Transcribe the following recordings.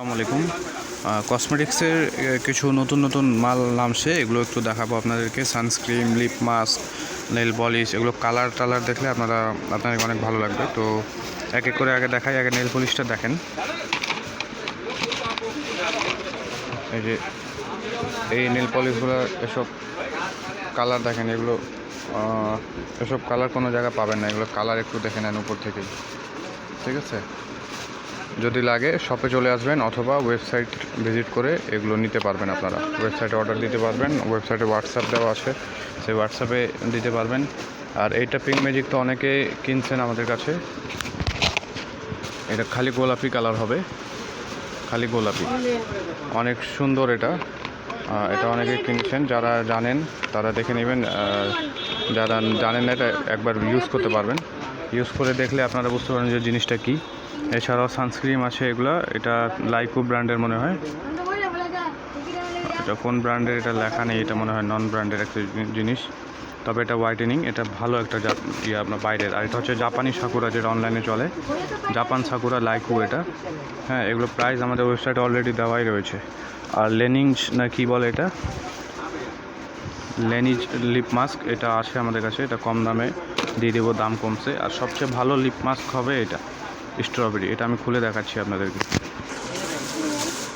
আসসালামু আলাইকুম। কসমেটিক্সের কিছু নতুন নতুন মাল নামছে, এগুলো একটু দেখাবো আপনাদেরকে। Sunscreen lip mask nail polish এগুলো কালার টালার দেখলে আপনারা আপনাদের অনেক ভালো লাগবে। তো এক এক করে আগে দেখাই, আগে নেল পলিশটা দেখেন। এই যে, এই নেল পলিশগুলো এসব কালার দেখেন, এগুলো এসব কালার কোনো জায়গায় পাবেন না। এগুলো কালার একটু দেখে নেন উপর থেকে ঠিক আছে? যদি লাগে শপে চলে আসবেন অথবা ওয়েবসাইট ভিজিট করে এগুলো নিতে পারবেন আপনারা। ওয়েবসাইটে অর্ডার দিতে পারবেন ওয়েবসাইটে হোয়াটসঅ্যাপ দেওয়া আছে, সেই হোয়াটসঅ্যাপে দিতে পারবেন। আর এইটা পিঙ্ক ম্যাজিক তো অনেকে কিনছেন আমাদের কাছে। এটা খালি গোলাপি কালার হবে। খালি গোলাপি। অনেক সুন্দর এটা। এটা অনেকে কিনছেন, যারা জানেন তারা দেখে নেবেন যারা জানেন এটা একবার ইউজ করতে পারবেন। ইউজ করে দেখলে আপনারা বুঝতে পারেন যে জিনিসটা কী। এছাড়াও সানস্ক্রিন আছে এগুলো, এটা লাইকো ব্র্যান্ডের মনে হয়। এটা কোন ব্র্যান্ডের এটা লেখা নেই, এটা মনে হয় নন ব্র্যান্ডের একটা জিনিস। তবে এটা হোয়াইটেনিং এটা ভালো একটা ইয়ে আপনার বাইরের। আর এটা হচ্ছে জাপানি সাকুরা যেটা অনলাইনে চলে। জাপান সাকুরা লাইকু এটা। হ্যাঁ এগুলো প্রাইস আমাদের ওয়েবসাইটে অলরেডি দেওয়াই রয়েছে। আর লেনিংস না কি বলে এটা? লেনিজ লিপ মাস্ক এটা আছে আমাদের কাছে, এটা কম দামে দিয়ে দেবো, দাম কমছে। আর সবচেয়ে ভালো লিপ মাস্ক হবে এটা স্ট্রবেরি এটা আমি খুলে দেখাচ্ছি আপনাদেরকে।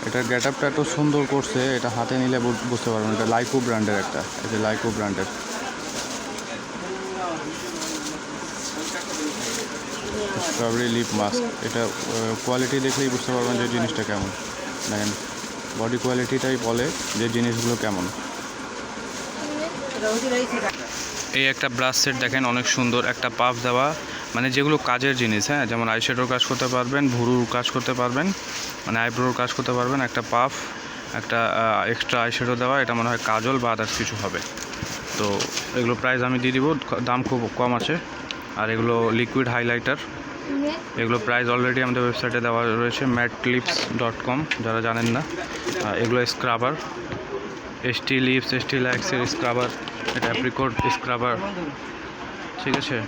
এটা গেট আপটা এত সুন্দর করছে, এটা হাতে নিলে বুঝতে পারবেন, এটা লাইকো ব্র্যান্ডের একটা এটা লাইকো ব্র্যান্ডের স্ট্রবেরি লিপ মাস্ক এটা কোয়ালিটি দেখলেই বুঝতে পারবেন যে জিনিসটা কেমন। দেখেন বডি কোয়ালিটিটাই বলে যে জিনিসগুলো কেমন। এই একটা ব্রাশ সেট দেখেন, অনেক সুন্দর একটা পাফ দেওয়া। মানে যেগুলো কাজের জিনিস হ্যাঁ? যেমন আইশ্যাডোর কাজ করতে পারবেন, ভুরুর কাজ করতে পারবেন মানে আইব্রোর কাজ করতে পারবেন, একটা পাফ, একটা এক্সট্রা আইশ্যাডো দেওয়া, এটা মনে হয় কাজল বা আদার্স কিছু হবে। তো এগুলো প্রাইস আমি দিয়ে দিব দাম খুব কম আছে। আর এগুলো লিকুইড হাইলাইটার এগুলো প্রাইস অলরেডি আমাদের ওয়েবসাইটে দেওয়া রয়েছে ম্যাট ক্লিপস ডট কম যারা জানেন না। এগুলো স্ক্রাবার এসটি লিপস এসটি ল্যাক্সের স্ক্রাবার এটা অ্যাপ্রিকোট স্ক্রাবার ঠিক আছে?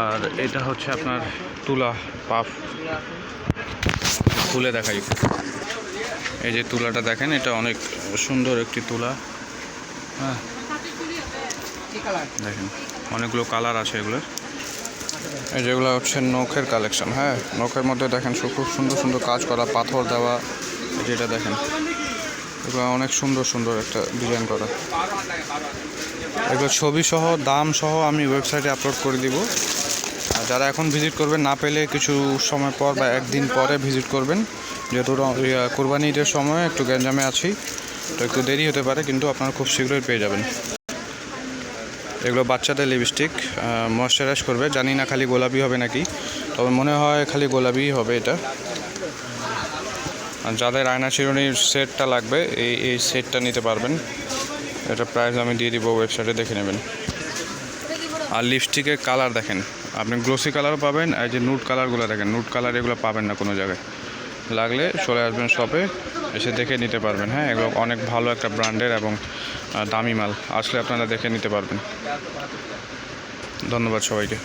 আর এটা হচ্ছে আপনার তুলা পাফ। তুলে দেখাই। এই যে তুলাটা দেখেন, এটা অনেক সুন্দর একটি তুলা। হ্যাঁ। দেখেন, অনেকগুলো কালার আছে এগুলোর। এই যেগুলো হচ্ছে নখের কালেকশন হ্যাঁ। নখের মধ্যে দেখেন খুব সুন্দর সুন্দর কাজ করা, পাথর দেওয়া যেটা দেখেন। এগুলো অনেক সুন্দর সুন্দর একটা ডিজাইন করা। এগুলো ছবি সহ, দাম সহ আমি ওয়েবসাইটে আপলোড করে দিব। আর যারা এখন ভিজিট করবেন, না পেলে কিছু সময় পর বা একদিন পরে ভিজিট করবেন। যেহেতু কোরবানি ঈদের সময় একটু গ্যাঞ্জামে আছি, তো একটু দেরি হতে পারে, কিন্তু আপনারা খুব শীঘ্রই পেয়ে যাবেন। এগুলো বাচ্চাদের লিপস্টিক ময়শ্চারাইজ করবে। জানি না খালি গোলাপি হবে নাকি, তবে মনে হয় খালি গোলাপিই হবে এটা। যাদের আয়না চিরুনির সেটটা লাগবে, এই এই সেটটা নিতে পারবেন। এটা প্রাইস আমি দিয়ে দিব ওয়েবসাইটে দেখে নেবেন। আর লিপস্টিকের কালার দেখেন। আপনি গ্লোসি কালারও পাবেন, আর যে নুট কালারগুলো দেখেন নুট কালার এগুলো পাবেন না কোনো জায়গায়। লাগলে চলে আসবেন শপে এসে দেখে নিতে পারবেন হ্যাঁ? এগুলো অনেক ভালো একটা ব্র্যান্ডের এবং দামি মাল। আসলে আপনারা দেখে নিতে পারবেন। ধন্যবাদ সবাইকে।